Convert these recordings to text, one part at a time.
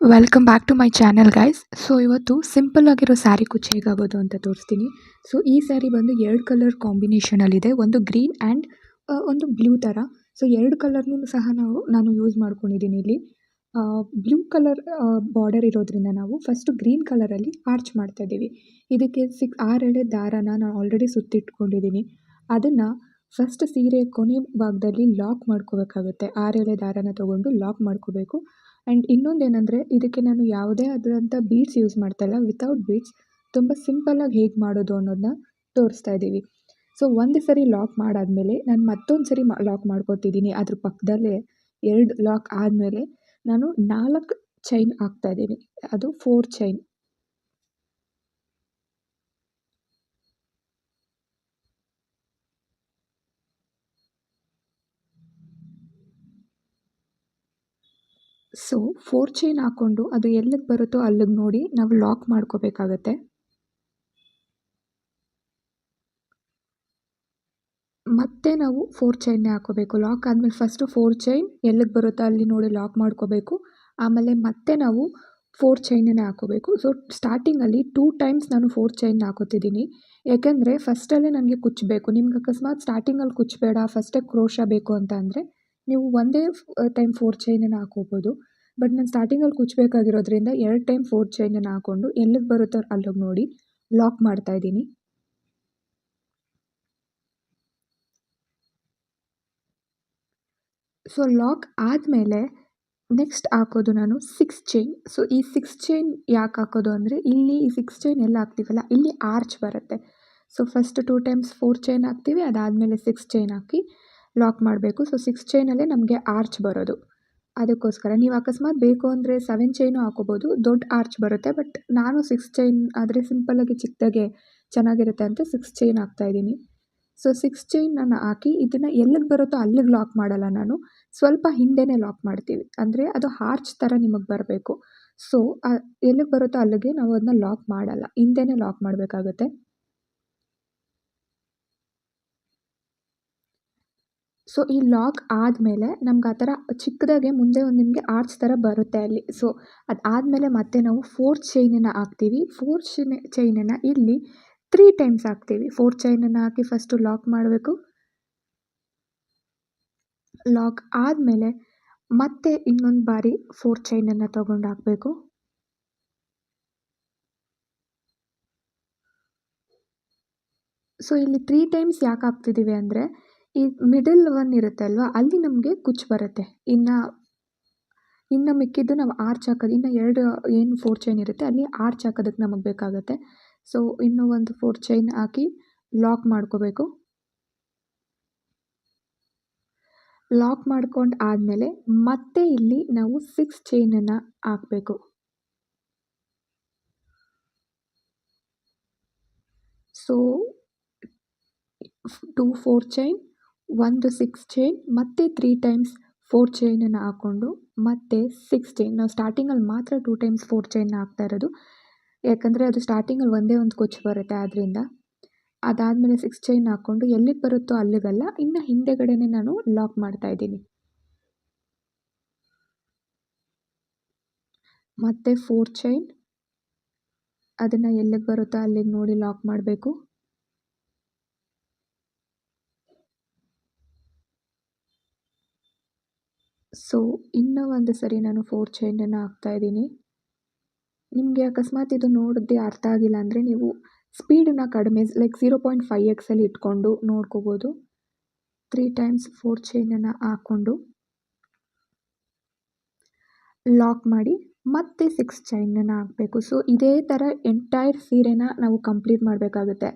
Welcome back to my channel guys so ಇವತ್ತು simple ಆಗಿರೋ ಸ್ಯಾರಿ ಕುಚ್ಚು ಹೇಗಾಗೋದು ಅಂತ ತೋರಿಸ್ತೀನಿ. ಸೊ ಈ ಸ್ಯಾರಿ ಬಂದು ಎರಡು ಕಲರ್ ಕಾಂಬಿನೇಷನಲ್ಲಿದೆ ಒಂದು ಗ್ರೀನ್ ಆ್ಯಂಡ್ ಒಂದು ಬ್ಲೂ ಥರ ಸೊ ಎರಡು ಕಲರ್ನೂ ಸಹ ನಾವು, ನಾನು ಯೂಸ್ ಮಾಡ್ಕೊಂಡಿದ್ದೀನಿ ಇಲ್ಲಿ. ಬ್ಲೂ ಕಲರ್ ಬಾರ್ಡರ್ ಇರೋದ್ರಿಂದ ನಾವು ಫಸ್ಟು ಗ್ರೀನ್ ಕಲರಲ್ಲಿ ಆರ್ಚ್ ಮಾಡ್ತಾ ಇದ್ದೀವಿ. ಇದಕ್ಕೆ ಸಿಕ್ ಆರೆಳೆ ದಾರಾನ ನಾನು ಆಲ್ರೆಡಿ ಸುತ್ತಿಟ್ಕೊಂಡಿದ್ದೀನಿ. ಅದನ್ನು ಫಸ್ಟ್ ಸೀರೆ ಕೊನೆ ಭಾಗದಲ್ಲಿ ಲಾಕ್ ಮಾಡ್ಕೋಬೇಕಾಗುತ್ತೆ. ಆರೆಳೆ ದಾರಾನ ತೊಗೊಂಡು ಲಾಕ್ ಮಾಡ್ಕೋಬೇಕು. ಆ್ಯಂಡ್ ಇನ್ನೊಂದು ಏನಂದರೆ, ಇದಕ್ಕೆ ನಾನು ಯಾವುದೇ ಆದಂಥ ಬೀಡ್ಸ್ ಯೂಸ್ ಮಾಡ್ತಾ ಇಲ್ಲ. ವಿತೌಟ್ ಬೀಡ್ಸ್ ತುಂಬ ಸಿಂಪಲ್ಲಾಗಿ ಹೇಗೆ ಮಾಡೋದು ಅನ್ನೋದನ್ನ ತೋರಿಸ್ತಾ ಇದ್ದೀವಿ ಸೊ ಒಂದು ಸರಿ ಲಾಕ್ ಮಾಡಾದಮೇಲೆ ನಾನು ಮತ್ತೊಂದು ಸರಿ ಲಾಕ್ ಮಾಡ್ಕೊತಿದ್ದೀನಿ ಅದ್ರ ಪಕ್ಕದಲ್ಲೇ ಎರಡು ಲಾಕ್ ಆದಮೇಲೆ ನಾನು ನಾಲ್ಕು ಚೈನ್ ಹಾಕ್ತಾ ಇದ್ದೀನಿ ಅದು four chain so four chain ಹಾಕ್ಕೊಂಡು ಅದು ಎಲ್ಲಿಗೆ ಬರುತ್ತೋ ಅಲ್ಲಿಗೆ ನೋಡಿ ನಾವು ಲಾಕ್ ಮಾಡ್ಕೋಬೇಕಾಗತ್ತೆ. ಮತ್ತೆ ನಾವು ಫೋರ್ ಚೈನ್ನೇ ಹಾಕೋಬೇಕು. ಲಾಕ್ ಆದಮೇಲೆ ಫಸ್ಟು ಫೋರ್ ಚೈನ್ ಎಲ್ಲಿಗೆ ಬರುತ್ತೋ ಅಲ್ಲಿ ನೋಡಿ ಲಾಕ್ ಮಾಡ್ಕೋಬೇಕು. ಆಮೇಲೆ ಮತ್ತೆ ನಾವು ಫೋರ್ ಚೈನನ್ನೇ ಹಾಕೋಬೇಕು. ಸೊ ಸ್ಟಾರ್ಟಿಂಗಲ್ಲಿ ಟೂ ಟೈಮ್ಸ್ ನಾನು ಫೋರ್ ಚೈನ್ ಹಾಕೋತಿದ್ದೀನಿ. ಯಾಕೆಂದರೆ ಫಸ್ಟಲ್ಲೇ ನನಗೆ ಕುಚ್ಚಬೇಕು ನಿಮ್ಗೆ ಅಕಸ್ಮಾತ್ ಸ್ಟಾರ್ಟಿಂಗಲ್ಲಿ ಕುಚ್ಚಬೇಡ ಫಸ್ಟೇ ಕ್ರೋಶ ಬೇಕು ಅಂತ ಅಂದರೆ ನೀವು ಒಂದೇ ಟೈಮ್ ಫೋರ್ ಚೈನನ್ನು ಹಾಕೋಬೋದು ಬಟ್ ನಾನು ಸ್ಟಾರ್ಟಿಂಗಲ್ಲಿ ಕುಚ್ಚಬೇಕಾಗಿರೋದ್ರಿಂದ ಎರಡು ಟೈಮ್ ಫೋರ್ ಚೈನನ್ನು ಹಾಕ್ಕೊಂಡು ಎಲ್ಲಿಗೆ ಬರುತ್ತೋ ಅಲ್ಲಿಗೆ ನೋಡಿ ಲಾಕ್ ಮಾಡ್ತಾ ಇದ್ದೀನಿ. ಸೊ ಲಾಕ್ ಆದಮೇಲೆ ನೆಕ್ಸ್ಟ್ ಹಾಕೋದು ನಾನು ಸಿಕ್ಸ್ ಚೈನ್ ಸೊ ಈ ಸಿಕ್ಸ್ ಚೈನ್ ಯಾಕೆ ಹಾಕೋದು ಅಂದರೆ ಇಲ್ಲಿ ಈ ಸಿಕ್ಸ್ ಚೈನ್ ಎಲ್ಲ ಹಾಕ್ತೀವಲ್ಲ, ಇಲ್ಲಿ ಆರ್ಚ್ ಬರುತ್ತೆ. So first two times four chain ಹಾಕ್ತೀವಿ, ಅದಾದಮೇಲೆ ಸಿಕ್ಸ್ ಚೈನ್ ಹಾಕಿ ಲಾಕ್ ಮಾಡಬೇಕು. ಸೊ ಸಿಕ್ಸ್ ಚೈನಲ್ಲೇ ನಮಗೆ ಆರ್ಚ್ ಬರೋದು. ಅದಕ್ಕೋಸ್ಕರ ನೀವು ಅಕಸ್ಮಾತ್ ಬೇಕು ಅಂದರೆ ಸೆವೆನ್ ಚೈನು ಹಾಕೋಬೋದು. ದೊಡ್ಡ ಆರ್ಚ್ ಬರುತ್ತೆ. ಬಟ್ ನಾನು ಸಿಕ್ಸ್ ಚೈನ್ ಆದರೆ ಸಿಂಪಲ್ಲಾಗಿ ಚಿಕ್ಕದಾಗೆ ಚೆನ್ನಾಗಿರುತ್ತೆ ಅಂತ ಸಿಕ್ಸ್ ಚೈನ್ ಹಾಕ್ತಾಯಿದ್ದೀನಿ ಸೊ ಸಿಕ್ಸ್ ಚೈನ್ ನಾನು ಹಾಕಿ ಇದನ್ನು ಎಲ್ಲಿಗೆ ಬರುತ್ತೋ ಅಲ್ಲಿಗೆ ಲಾಕ್ ಮಾಡಲ್ಲ ನಾನು. ಸ್ವಲ್ಪ ಹಿಂದೆನೇ ಲಾಕ್ ಮಾಡ್ತೀವಿ. ಅಂದರೆ ಅದು ಹಾರ್ಚ್ ಥರ ನಿಮಗೆ ಬರಬೇಕು. ಸೊ ಎಲ್ಲಿಗೆ ಬರುತ್ತೋ ಅಲ್ಲಿಗೆ ನಾವು ಅದನ್ನ ಲಾಕ್ ಮಾಡಲ್ಲ. ಹಿಂದೆನೇ ಲಾಕ್ ಮಾಡಬೇಕಾಗುತ್ತೆ. ಸೊ ಈ ಲಾಕ್ ಆದಮೇಲೆ ನಮ್ಗೆ ಆ ಥರ ಚಿಕ್ಕದಾಗೆ ಮುಂದೆ ಒಂದು ನಿಮಗೆ ಆರ್ಚ್ ಥರ ಬರುತ್ತೆ ಅಲ್ಲಿ. ಸೊ ಅದು ಆದಮೇಲೆ ಮತ್ತೆ ನಾವು ಫೋರ್ತ್ ಚೈನನ್ನು ಹಾಕ್ತೀವಿ. ಫೋರ್ ಚೈನ್ ಚೈನನ್ನು ಇಲ್ಲಿ ತ್ರೀ ಟೈಮ್ಸ್ ಹಾಕ್ತೀವಿ. ಫೋರ್ ಚೈನನ್ನು ಹಾಕಿ ಫಸ್ಟು ಲಾಕ್ ಮಾಡಬೇಕು. ಲಾಕ್ ಆದಮೇಲೆ ಮತ್ತೆ ಇನ್ನೊಂದು ಬಾರಿ ಫೋರ್ ಚೈನನ್ನು ತೊಗೊಂಡು ಹಾಕಬೇಕು. ಸೊ ಇಲ್ಲಿ ತ್ರೀ ಟೈಮ್ಸ್ ಯಾಕೆ ಹಾಕ್ತಿದ್ದೀವಿ ಅಂದರೆ ಈ ಮಿಡಲ್ ಒನ್ ಇರುತ್ತೆ ಅಲ್ವಾ? ಅಲ್ಲಿ ನಮಗೆ ಕುಚ್ಚು ಬರುತ್ತೆ. ಇನ್ನು ಇನ್ನು ಮಿಕ್ಕಿದ್ದು ನಾವು ಆರ್ಚ್ ಹಾಕೋದು ಇನ್ನು ಎರಡು, ಏನು ಫೋರ್ ಚೈನ್ ಇರುತ್ತೆ, ಅಲ್ಲಿ ಆರ್ಚ್ ಹಾಕೋದಕ್ಕೆ ನಮಗೆ ಬೇಕಾಗುತ್ತೆ. ಸೊ ಇನ್ನೂ ಒಂದು ಫೋರ್ ಚೈನ್ ಹಾಕಿ ಲಾಕ್ ಮಾಡ್ಕೋಬೇಕು. ಲಾಕ್ ಮಾಡ್ಕೊಂಡು ಆದಮೇಲೆ ಮತ್ತೆ ಇಲ್ಲಿ ನಾವು ಸಿಕ್ಸ್ ಚೈನನ್ನು ಹಾಕಬೇಕು. ಸೊ ಟೂ ಫೋರ್ ಚೈನ್ ಒಂದು ಸಿಕ್ಸ್ ಚೈನ್ ಮತ್ತು ತ್ರೀ ಟೈಮ್ಸ್ ಫೋರ್ ಚೈನನ್ನು ಹಾಕ್ಕೊಂಡು ಮತ್ತು ಸಿಕ್ಸ್ ಚೈನ್ ನಾವು ಸ್ಟಾರ್ಟಿಂಗಲ್ಲಿ ಮಾತ್ರ ಟೂ ಟೈಮ್ಸ್ ಫೋರ್ ಚೈನ್ ಹಾಕ್ತಾ ಇರೋದು. ಯಾಕಂದರೆ ಅದು ಸ್ಟಾರ್ಟಿಂಗಲ್ಲಿ ಒಂದೇ ಒಂದು ಕೊಚ್ಚು ಬರುತ್ತೆ ಆದ್ದರಿಂದ ಅದಾದಮೇಲೆ ಸಿಕ್ಸ್ ಚೈನ್ ಹಾಕ್ಕೊಂಡು ಎಲ್ಲಿಗೆ ಬರುತ್ತೋ ಅಲ್ಲಿಗಲ್ಲ, ಇನ್ನು ಹಿಂದೆಗಡೆನೇ ನಾನು ಲಾಕ್ ಮಾಡ್ತಾ ಇದ್ದೀನಿ. ಮತ್ತು ಫೋರ್ ಚೈನ್ ಅದನ್ನು ಎಲ್ಲಿಗೆ ಬರುತ್ತೋ ಅಲ್ಲಿಗೆ ನೋಡಿ ಲಾಕ್ ಮಾಡಬೇಕು. ಸೊ ಇನ್ನೂ ಒಂದು ಸರಿ ನಾನು ಫೋರ್ ಚೈನನ್ನು ಹಾಕ್ತಾಯಿದ್ದೀನಿ ನಿಮಗೆ ಅಕಸ್ಮಾತ್ ಇದು ನೋಡಿದ್ದೆ ಅರ್ಥ ಆಗಿಲ್ಲ ಅಂದರೆ ನೀವು ಸ್ಪೀಡನ್ನ ಕಡಿಮೆ ಲೈಕ್ ಝೀರೋ ಪಾಯಿಂಟ್ ಫೈವ್ ಎಕ್ಸಲ್ಲಿ ಇಟ್ಕೊಂಡು ನೋಡ್ಕೋಬೋದು. ತ್ರೀ ಟೈಮ್ಸ್ ಫೋರ್ ಚೈನನ್ನು ಹಾಕ್ಕೊಂಡು ಲಾಕ್ ಮಾಡಿ ಮತ್ತೆ ಸಿಕ್ಸ್ ಚೈನನ್ನು ಹಾಕಬೇಕು. ಸೊ ಇದೇ ಥರ ಎಂಟೈರ್ ಸೀರೆನ ನಾವು ಕಂಪ್ಲೀಟ್ ಮಾಡಬೇಕಾಗುತ್ತೆ.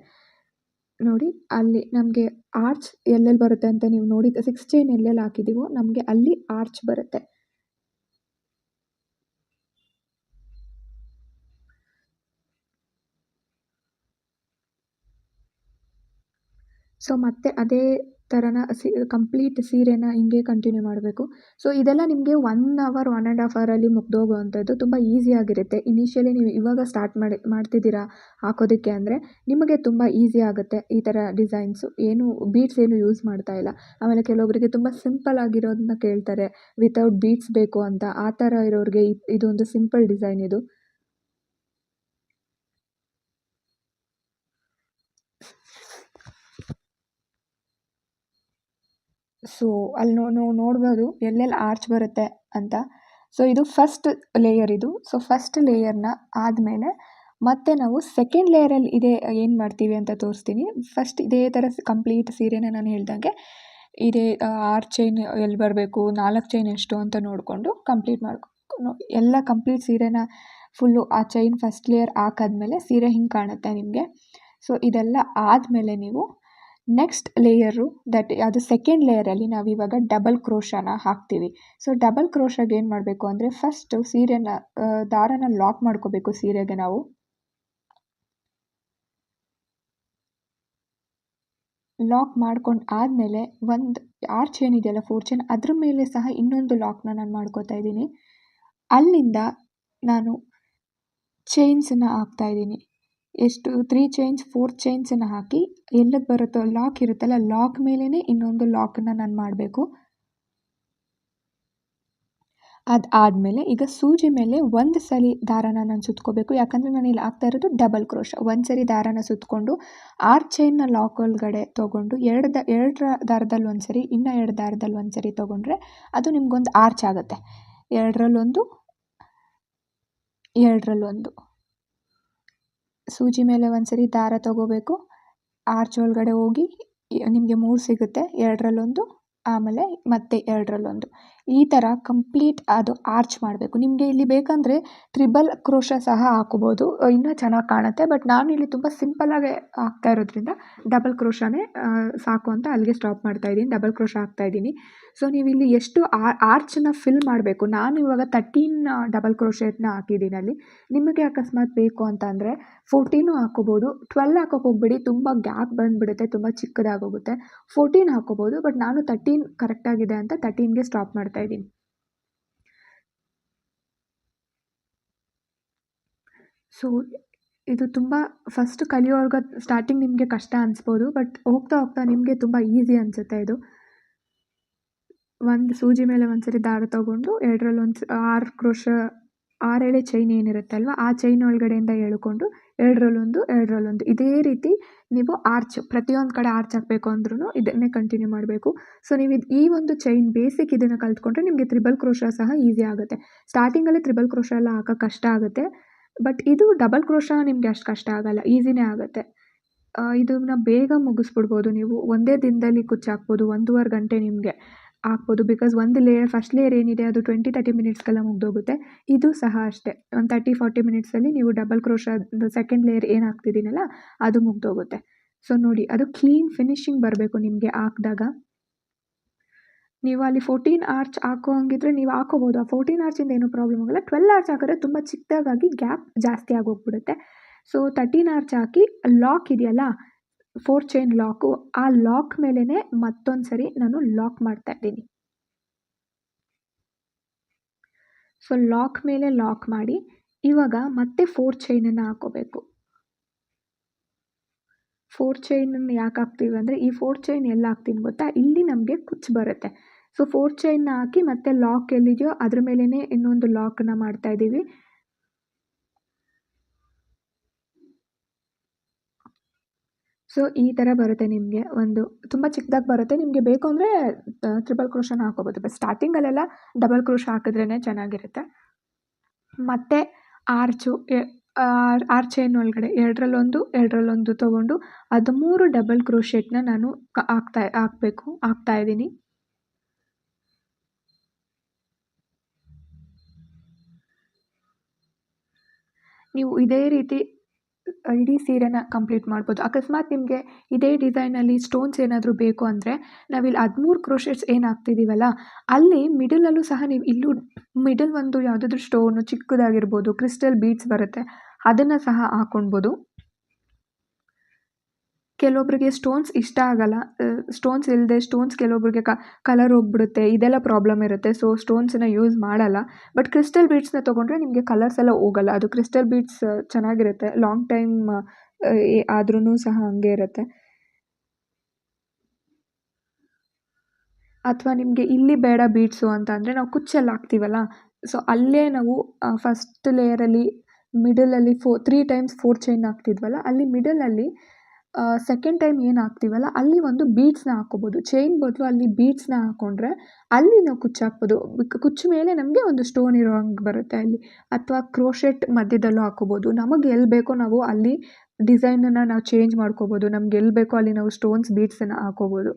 ನೋಡಿ, ಅಲ್ಲಿ ನಮಗೆ ಆರ್ಚ್ ಎಲ್ಲೆಲ್ಲಿ ಬರುತ್ತೆ ಅಂತ ನೀವು ನೋಡಿದ ಸಿಕ್ಸ್ ಚೈನ್ ಎಲ್ಲೆಲ್ಲಿ ಹಾಕಿದ್ದೀವೋ ನಮಗೆ ಅಲ್ಲಿ ಆರ್ಚ್ ಬರುತ್ತೆ. ಸೊ ಮತ್ತೆ ಅದೇ ಥರನ ಸಿ ಕಂಪ್ಲೀಟ್ ಸೀರೆನ ಹಿಂಗೆ ಕಂಟಿನ್ಯೂ ಮಾಡಬೇಕು. ಸೊ ಇದೆಲ್ಲ ನಿಮಗೆ one hour one and half ಅವರಲ್ಲಿ ಮುಗ್ದೋಗುವಂಥದ್ದು ತುಂಬ ಈಸಿಯಾಗಿರುತ್ತೆ ಇನಿಷಿಯಲಿ ನೀವು ಇವಾಗ ಸ್ಟಾರ್ಟ್ ಮಾಡಿ, ಮಾಡ್ತಿದ್ದೀರಾ ಹಾಕೋದಕ್ಕೆ ಅಂದರೆ ನಿಮಗೆ ತುಂಬ ಈಸಿ ಆಗುತ್ತೆ ಈ ಥರ ಡಿಸೈನ್ಸು ಏನು ಬೀಟ್ಸ್ ಏನು ಯೂಸ್ ಮಾಡ್ತಾ ಇಲ್ಲ. ಆಮೇಲೆ ಕೆಲವೊಬ್ಬರಿಗೆ ತುಂಬ ಸಿಂಪಲ್ ಆಗಿರೋದನ್ನ ಕೇಳ್ತಾರೆ. ವಿತೌಟ್ ಬೀಟ್ಸ್ ಬೇಕು ಅಂತ. ಆ ಥರ ಇರೋರಿಗೆ ಇದೊಂದು ಸಿಂಪಲ್ ಡಿಸೈನ್ ಇದು. ಸೊ ಅಲ್ಲಿ ನೋ ನೋಡ್ಬೋದು ಎಲ್ಲೆಲ್ಲಿ ಆರ್ಚ್ ಬರುತ್ತೆ ಅಂತ. ಸೊ ಇದು ಫಸ್ಟ್ ಲೇಯರ್ ಇದು. ಸೊ ಫಸ್ಟ್ ಲೇಯರ್ನ ಆದಮೇಲೆ ಮತ್ತೆ ನಾವು ಸೆಕೆಂಡ್ ಲೇಯರಲ್ಲಿ ಇದೇ, ಏನು ಮಾಡ್ತೀವಿ ಅಂತ ತೋರಿಸ್ತೀನಿ. ಫಸ್ಟ್ ಇದೇ ಥರ ಕಂಪ್ಲೀಟ್ ಸೀರೆನ ನಾನು ಹೇಳ್ದಂಗೆ ಇದೇ ಆರು ಚೈನ್ ಎಲ್ಲಿ ಬರಬೇಕು, ನಾಲ್ಕು ಚೈನ್ ಎಷ್ಟು ಅಂತ ನೋಡಿಕೊಂಡು ಕಂಪ್ಲೀಟ್ ಮಾಡ್ಕೊ ಎಲ್ಲ ಕಂಪ್ಲೀಟ್ ಸೀರೆನ ಫುಲ್ಲು ಆ ಚೈನ್ ಫಸ್ಟ್ ಲೇಯರ್ ಹಾಕಾದ್ಮೇಲೆ ಸೀರೆ ಹಿಂಗೆ ಕಾಣುತ್ತೆ ನಿಮಗೆ. ಸೊ ಇದೆಲ್ಲ ಆದಮೇಲೆ ನೀವು ನೆಕ್ಸ್ಟ್ ಲೇಯರು ದಟ್ ಅದು ಸೆಕೆಂಡ್ ಲೇಯರಲ್ಲಿ ನಾವು ಇವಾಗ ಡಬಲ್ ಕ್ರೋಶನ ಹಾಕ್ತೀವಿ. ಸೊ ಡಬಲ್ ಕ್ರೋಶಾಗೆ ಏನು ಮಾಡಬೇಕು ಅಂದರೆ ಫಸ್ಟು ಸೀರೆನ ದಾರನ ಲಾಕ್ ಮಾಡ್ಕೋಬೇಕು ಸೀರೆಗೆ ನಾವು. ಲಾಕ್ ಮಾಡ್ಕೊಂಡು ಆದಮೇಲೆ ಒಂದು ಚೈನ್ ಇದೆಯಲ್ಲ ಫೋರ್ ಚೈನ್ ಅದ್ರ ಮೇಲೆ ಸಹ ಇನ್ನೊಂದು ಲಾಕ್ನ ನಾನು ಮಾಡ್ಕೋತಾ ಇದ್ದೀನಿ. ಅಲ್ಲಿಂದ ನಾನು ಚೈನ್ಸನ್ನು ಹಾಕ್ತಾಯಿದ್ದೀನಿ ಎಷ್ಟು ತ್ರೀ ಚೈನ್ಸ್ ಫೋರ್ ಚೈನ್ಸನ್ನು ಹಾಕಿ ಎಲ್ಲಿಗೆ ಬರುತ್ತೋ ಲಾಕ್ ಇರುತ್ತಲ್ಲ ಲಾಕ್ ಮೇಲೇ ಇನ್ನೊಂದು ಲಾಕನ್ನು ನಾನು ಮಾಡಬೇಕು. ಅದು ಆದಮೇಲೆ ಈಗ ಸೂಜಿ ಮೇಲೆ ಒಂದು ಸಲ ದಾರನ ನಾನು ಸುತ್ಕೋಬೇಕು. ಯಾಕಂದರೆ ನಾನು ಇಲ್ಲಿ ಹಾಕ್ತಾ ಇರೋದು ಡಬಲ್ ಕ್ರೋಶ ಒಂದು ಸರಿ ದಾರಾನ ಸುತ್ತಕೊಂಡು ಆರು ಚೈನ್ನ ಲಾಕ್ ಒಳಗಡೆ ತೊಗೊಂಡು ಎರಡು ದ, ಎರಡರ ದಾರದಲ್ಲಿ ಒಂದು ಸರಿ, ಇನ್ನೂ ಎರಡು ದಾರದಲ್ಲಿ ಒಂದು ಸರಿ ತೊಗೊಂಡ್ರೆ ಅದು ನಿಮ್ಗೊಂದು ಆರ್ಚ್ ಆಗುತ್ತೆ. ಎರಡರಲ್ಲೊಂದು ಎರಡರಲ್ಲೊಂದು. ಸೂಜಿ ಮೇಲೆ ಒಂದು ಸರಿ ದಾರ ತೊಗೋಬೇಕು. ಆರ್ಚ್ ಒಳಗಡೆ ಹೋಗಿ, ನಿಮಗೆ ಮೂರು ಸಿಗುತ್ತೆ. ಎರಡರಲ್ಲೊಂದು, ಆಮೇಲೆ ಮತ್ತೆ ಎರಡರಲ್ಲೊಂದು. ಈ ಥರ ಕಂಪ್ಲೀಟ್ ಅದು ಆರ್ಚ್ ಮಾಡಬೇಕು. ನಿಮಗೆ ಇಲ್ಲಿ ಬೇಕಂದರೆ ತ್ರಿಬಲ್ ಕ್ರೋಶ ಸಹ ಹಾಕೋಬೋದು. ಇನ್ನೂ ಚೆನ್ನಾಗಿ ಕಾಣುತ್ತೆ. ಬಟ್ ನಾನು ಇಲ್ಲಿ ತುಂಬ ಸಿಂಪಲ್ಲಾಗೆ ಹಾಕ್ತಾ ಇರೋದ್ರಿಂದ ಡಬಲ್ ಕ್ರೋಶನೇ ಸಾಕು ಅಂತ ಅಲ್ಲಿಗೆ ಸ್ಟಾಪ್ ಮಾಡ್ತಾ ಇದ್ದೀನಿ. ಡಬಲ್ ಕ್ರೋಶ ಹಾಕ್ತಾ ಇದ್ದೀನಿ. ಸೊ ನೀವು ಇಲ್ಲಿ ಎಷ್ಟು ಆರ್ಚನ್ನ ಫಿಲ್ ಮಾಡಬೇಕು. ನಾನು ಇವಾಗ ತರ್ಟೀನ್ ಡಬಲ್ ಕ್ರೋಶೆಟ್ನ ಹಾಕಿದ್ದೀನಿ ಅಲ್ಲಿ. ನಿಮಗೆ ಅಕಸ್ಮಾತ್ ಬೇಕು ಅಂತಂದರೆ ಫೋರ್ಟೀನು ಹಾಕೋಬೋದು ಟ್ವೆಲ್ ಹಾಕೋಕೆ ಹೋಗ್ಬಿಡಿ. ತುಂಬ ಗ್ಯಾಪ್ ಬಂದುಬಿಡುತ್ತೆ. ತುಂಬ ಚಿಕ್ಕದಾಗೋಗುತ್ತೆ ಫೋರ್ಟೀನ್ ಹಾಕೋಬೋದು ಬಟ್ ನಾನು ತರ್ಟೀನ್ ಕರೆಕ್ಟಾಗಿದೆ ಅಂತ ತರ್ಟೀನ್ಗೆ ಸ್ಟಾಪ್ ಮಾಡ್ತಾ ಇದ್ದೀನಿ. ಸೊ ಇದು ತುಂಬ ಫಸ್ಟ್ ಕಲಿಯೋರ್ಗ ಸ್ಟಾರ್ಟಿಂಗ್ ನಿಮಗೆ ಕಷ್ಟ ಅನಿಸ್ಬೋದು ಬಟ್ ಹೋಗ್ತಾ ಹೋಗ್ತಾ ನಿಮಗೆ ತುಂಬ ಈಸಿ ಅನಿಸುತ್ತೆ ಇದು. ಒಂದು ಸೂಜಿ ಮೇಲೆ ಒಂದು ಸರಿ ದಾರ ತೊಗೊಂಡು ಎರಡರಲ್ಲಿ ಒಂದು ಆರು ಕ್ರೋಶ, ಆರು ಎಳೆ ಚೈನ್ ಏನಿರುತ್ತಲ್ವ, ಆ ಚೈನ್ ಒಳಗಡೆಯಿಂದ ಎಳ್ಕೊಂಡು ಎರಡರಲ್ಲೊಂದು ಎರಡರಲ್ಲೊಂದು. ಇದೇ ರೀತಿ ನೀವು ಆರ್ಚ್ ಪ್ರತಿಯೊಂದು ಕಡೆ ಆರ್ಚ್ ಹಾಕಬೇಕು ಅಂದ್ರೂ ಇದನ್ನೇ ಕಂಟಿನ್ಯೂ ಮಾಡಬೇಕು. ಸೊ ನೀವು ಇದು, ಈ ಒಂದು ಚೈನ್ ಬೇಸಿಕ್ ಇದನ್ನು ಕಲ್ತ್ಕೊಂಡ್ರೆ ನಿಮಗೆ ತ್ರಿಬಲ್ ಕ್ರೋಶ ಸಹ ಈಸಿ ಆಗುತ್ತೆ. ಸ್ಟಾರ್ಟಿಂಗಲ್ಲಿ ತ್ರಿಬಲ್ ಕ್ರೋಶ ಎಲ್ಲ ಹಾಕೋಕ್ಕೆ ಕಷ್ಟ ಆಗುತ್ತೆ. ಬಟ್ ಇದು ಡಬಲ್ ಕ್ರೋಶ ನಿಮಗೆ ಅಷ್ಟು ಕಷ್ಟ ಆಗೋಲ್ಲ. ಈಸಿನೇ ಆಗುತ್ತೆ. ಇದನ್ನ ಬೇಗ ಮುಗಿಸ್ಬಿಡ್ಬೋದು ನೀವು. ಒಂದೇ ದಿನದಲ್ಲಿ ಕುಚ್ಚಾಕ್ಬೋದು. ಒಂದೂವರೆ ಗಂಟೆ ನಿಮಗೆ. ಹಾಕ್ಬೋದು. ಬಿಕಾಸ್ ಒಂದು ಲೇಯರ್ ಫಸ್ಟ್ ಲೇಯರ್ ಏನಿದೆ, ಅದು ಟ್ವೆಂಟಿ ತರ್ಟಿ ಮಿನಿಟ್ಸ್ಗೆಲ್ಲ ಮುಗ್ದೋಗುತ್ತೆ. ಇದು ಸಹ ಅಷ್ಟೇ. ಒಂದು ತರ್ಟಿ ಫಾರ್ಟಿ ಮಿನಿಟ್ಸಲ್ಲಿ ನೀವು ಡಬಲ್ ಕ್ರೋಶ ಸೆಕೆಂಡ್ ಲೇಯರ್ ಏನು ಹಾಕ್ತಿದ್ದೀನಲ್ಲ ಅದು ಮುಗ್ದೋಗುತ್ತೆ. ಸೊ ನೋಡಿ, ಅದು ಕ್ಲೀನ್ ಫಿನಿಶಿಂಗ್ ಬರಬೇಕು ನಿಮಗೆ ಹಾಕಿದಾಗ. ನೀವು ಅಲ್ಲಿ ಫೋರ್ಟೀನ್ ಆರ್ಚ್ ಹಾಕೋ ಹಂಗಿದ್ರೆ ನೀವು ಹಾಕೋಬೋದು. ಆ ಫೋರ್ಟೀನ್ ಆರ್ಚಿಂದ ಏನೂ ಪ್ರಾಬ್ಲಮ್ ಆಗಲ್ಲ. ಟ್ವೆಲ್ ಆರ್ಚ್ ಹಾಕಿದ್ರೆ ತುಂಬ ಚಿಕ್ಕದಾಗಿ ಗ್ಯಾಪ್ ಜಾಸ್ತಿ ಆಗೋಗ್ಬಿಡುತ್ತೆ. ಸೊ ತರ್ಟೀನ್ ಆರ್ಚ್ ಹಾಕಿ ಲಾಕ್ ಇದೆಯಲ್ಲ ಫೋರ್ ಚೈನ್ ಲಾಕು, ಆ ಲಾಕ್ ಮೇಲೇ ಮತ್ತೊಂದು ಸರಿ ನಾನು ಲಾಕ್ ಮಾಡ್ತಾ ಇದ್ದೀನಿ. ಸೊ, ಲಾಕ್ ಮೇಲೆ ಲಾಕ್ ಮಾಡಿ, ಇವಾಗ ಮತ್ತೆ ಫೋರ್ ಚೈನನ್ನು ಹಾಕೋಬೇಕು. ಫೋರ್ ಚೈನನ್ನು ಯಾಕೆ ಹಾಕ್ತೀವಿ ಅಂದರೆ, ಈ ಫೋರ್ ಚೈನ್ ಎಲ್ಲ ಹಾಕ್ತೀನಿ ಗೊತ್ತಾ? ಇಲ್ಲಿ ನಮಗೆ ಕುಚ್ಚು ಬರುತ್ತೆ. ಸೊ, ಫೋರ್ ಚೈನ್ನ ಹಾಕಿ ಮತ್ತೆ ಲಾಕ್ ಎಲ್ಲಿದೆಯೋ ಅದ್ರ ಮೇಲೇ ಇನ್ನೊಂದು ಲಾಕನ್ನ ಮಾಡ್ತಾ ಇದ್ದೀವಿ ಸೊ, ಈ ಥರ ಬರುತ್ತೆ ನಿಮಗೆ ಒಂದು ತುಂಬ ಚಿಕ್ಕದಾಗಿ ಬರುತ್ತೆ. ನಿಮಗೆ ಬೇಕು ಅಂದರೆ ತ್ರಿಬಲ್ ಕ್ರೋಶನ ಹಾಕೋಬೋದು ಬಟ್ ಸ್ಟಾರ್ಟಿಂಗಲ್ಲೆಲ್ಲ ಡಬಲ್ ಕ್ರೋಶ ಹಾಕಿದ್ರೇ ಚೆನ್ನಾಗಿರುತ್ತೆ. ಮತ್ತು ಆರ್ಚು ಆರ್ ಚೈನ್ ಒಳಗಡೆ? ಎರಡರಲ್ಲೊಂದು ಎರಡರಲ್ಲೊಂದು ತೊಗೊಂಡು ಹದಿಮೂರು ಡಬಲ್ ಕ್ರೋಶೆಟ್ನ ನಾನು ಹಾಕ್ತಾ, ಹಾಕಬೇಕು. ಹಾಕ್ತಾಯಿದ್ದೀನಿ ನೀವು ಇದೇ ರೀತಿ ಇಡೀ ಸೀರೆನ ಕಂಪ್ಲೀಟ್ ಮಾಡ್ಬೋದು. ಅಕಸ್ಮಾತ್ ನಿಮಗೆ ಇದೇ ಡಿಸೈನಲ್ಲಿ ಸ್ಟೋನ್ಸ್ ಏನಾದರೂ ಬೇಕು ಅಂದರೆ ನಾವಿಲ್ಲಿ ಹದಿಮೂರು ಕ್ರೋಶೆಟ್ಸ್ ಏನು ಅಲ್ಲಿ ಮಿಡಲಲ್ಲೂ ಸಹ ನೀವು ಇಲ್ಲೂ ಮಿಡಲ್ ಒಂದು ಯಾವುದಾದ್ರೂ ಸ್ಟೋನು ಚಿಕ್ಕದಾಗಿರ್ಬೋದು ಕ್ರಿಸ್ಟಲ್ ಬೀಡ್ಸ್ ಬರುತ್ತೆ, ಅದನ್ನು ಸಹ ಹಾಕ್ಕೊಳ್ಬೋದು ಕೆಲವೊಬ್ಬರಿಗೆ ಸ್ಟೋನ್ಸ್ ಇಷ್ಟ ಆಗಲ್ಲ. ಸ್ಟೋನ್ಸ್ ಇಲ್ಲದೆ ಸ್ಟೋನ್ಸ್ ಕೆಲವೊಬ್ಬರಿಗೆ ಕಲರ್ ಹೋಗ್ಬಿಡುತ್ತೆ, ಇದೆಲ್ಲ ಪ್ರಾಬ್ಲಮ್ ಇರುತ್ತೆ. ಸೊ ಸ್ಟೋನ್ಸನ್ನ ಯೂಸ್ ಮಾಡಲ್ಲ. ಬಟ್ ಕ್ರಿಸ್ಟಲ್ ಬೀಡ್ಸ್ನ ತೊಗೊಂಡ್ರೆ ನಿಮಗೆ ಕಲರ್ಸ್ ಎಲ್ಲ ಹೋಗಲ್ಲ. ಅದು ಕ್ರಿಸ್ಟಲ್ ಬೀಡ್ಸ್ ಚೆನ್ನಾಗಿರುತ್ತೆ. ಲಾಂಗ್ ಟೈಮ್ ಆದ್ರೂ ಸಹ ಹಂಗೆ ಇರುತ್ತೆ. ಅಥವಾ ನಿಮಗೆ ಇಲ್ಲಿ ಬೇಡ ಬೀಡ್ಸು ಅಂತ ಅಂದರೆ ನಾವು ಕುಚ್ಚಲ್ಲಿ ಹಾಕ್ತೀವಲ್ಲ? ಸೊ ಅಲ್ಲೇ ನಾವು ಫಸ್ಟ್ ಲೇಯರಲ್ಲಿ ಮಿಡಲಲ್ಲಿ four three times four chain ಹಾಕ್ತಿದ್ವಲ್ಲ? ಅಲ್ಲಿ ಮಿಡಲಲ್ಲಿ ಸೆಕೆಂಡ್ ಟೈಮ್ ಏನು ಹಾಕ್ತೀವಲ್ಲ, ಅಲ್ಲಿ ಒಂದು ಬೀಡ್ಸ್ನ ಹಾಕ್ಕೋಬೋದು. ಚೈನ್ ಬದಲು ಅಲ್ಲಿ ಬೀಡ್ಸ್ನ ಹಾಕ್ಕೊಂಡ್ರೆ ಅಲ್ಲಿ ನಾವು ಕುಚ್ಚು ಹಾಕ್ಬೋದು ಕುಚ್ಚು ಮೇಲೆ ನಮಗೆ ಒಂದು ಸ್ಟೋನ್ ಇರೋ ಹಂಗೆ ಬರುತ್ತೆ ಅಲ್ಲಿ. ಅಥವಾ ಕ್ರೋಶೆಟ್ ಮಧ್ಯದಲ್ಲೂ ಹಾಕ್ಕೋಬೋದು. ನಮಗೆ ಎಲ್ಲಿ ಬೇಕೋ ನಾವು ಅಲ್ಲಿ ಡಿಸೈನನ್ನು ನಾವು ಚೇಂಜ್ ಮಾಡ್ಕೋಬೋದು. ನಮ್ಗೆ ಎಲ್ಲಿ ಬೇಕೋ ಅಲ್ಲಿ ನಾವು ಸ್ಟೋನ್ಸ್ ಬೀಡ್ಸನ್ನು ಹಾಕ್ಕೋಬೋದು.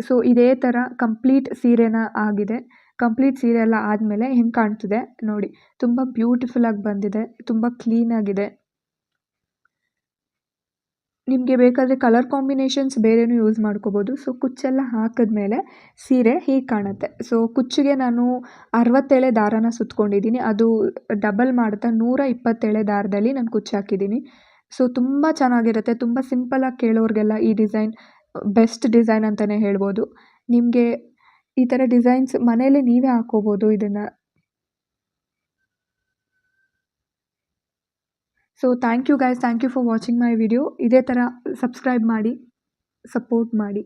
ಸೊ ಇದೇ ಥರ ಕಂಪ್ಲೀಟ್ ಸೀರೆನ ಆಗಿದೆ. ಕಂಪ್ಲೀಟ್ ಸೀರೆ ಎಲ್ಲ ಆದಮೇಲೆ ಹೆಂಗೆ ಕಾಣ್ತಿದೆ ನೋಡಿ. ತುಂಬ ಬ್ಯೂಟಿಫುಲ್ಲಾಗಿ ಬಂದಿದೆ. ತುಂಬ ಕ್ಲೀನಾಗಿದೆ ನಿಮಗೆ ಬೇಕಾದರೆ ಕಲರ್ ಕಾಂಬಿನೇಷನ್ಸ್ ಬೇರೆಯೂ ಯೂಸ್ ಮಾಡ್ಕೋಬೋದು. ಸೊ ಕುಚ್ಚೆಲ್ಲ ಹಾಕಿದ್ಮೇಲೆ ಸೀರೆ ಹೀಗೆ ಕಾಣುತ್ತೆ. ಸೊ ಕುಚ್ಚಿಗೆ ನಾನು ಅರವತ್ತೇಳೆ ದಾರಾನ ಸುತ್ಕೊಂಡಿದ್ದೀನಿ. ಅದು ಡಬಲ್ ಮಾಡ್ತಾ ನೂರ ಇಪ್ಪತ್ತೇಳೆ ದಾರದಲ್ಲಿ ನಾನು ಕುಚ್ಚು ಹಾಕಿದ್ದೀನಿ. ಸೊ ತುಂಬ ಚೆನ್ನಾಗಿರುತ್ತೆ. ತುಂಬ ಸಿಂಪಲಾಗಿ ಕೇಳೋರಿಗೆಲ್ಲ ಈ ಡಿಸೈನ್ ಬೆಸ್ಟ್ ಡಿಸೈನ್ ಅಂತಲೇ ಹೇಳ್ಬೋದು. ನಿಮಗೆ ಈ ಥರ ಡಿಸೈನ್ಸ್ ಮನೆಯಲ್ಲೇ ನೀವೇ ಹಾಕ್ಕೋಬೋದು ಇದನ್ನು. So thank you guys thank you for watching my video ಇದೇ ಥರ ಸಬ್ಸ್ಕ್ರೈಬ್ ಮಾಡಿ ಸಪೋರ್ಟ್ ಮಾಡಿ.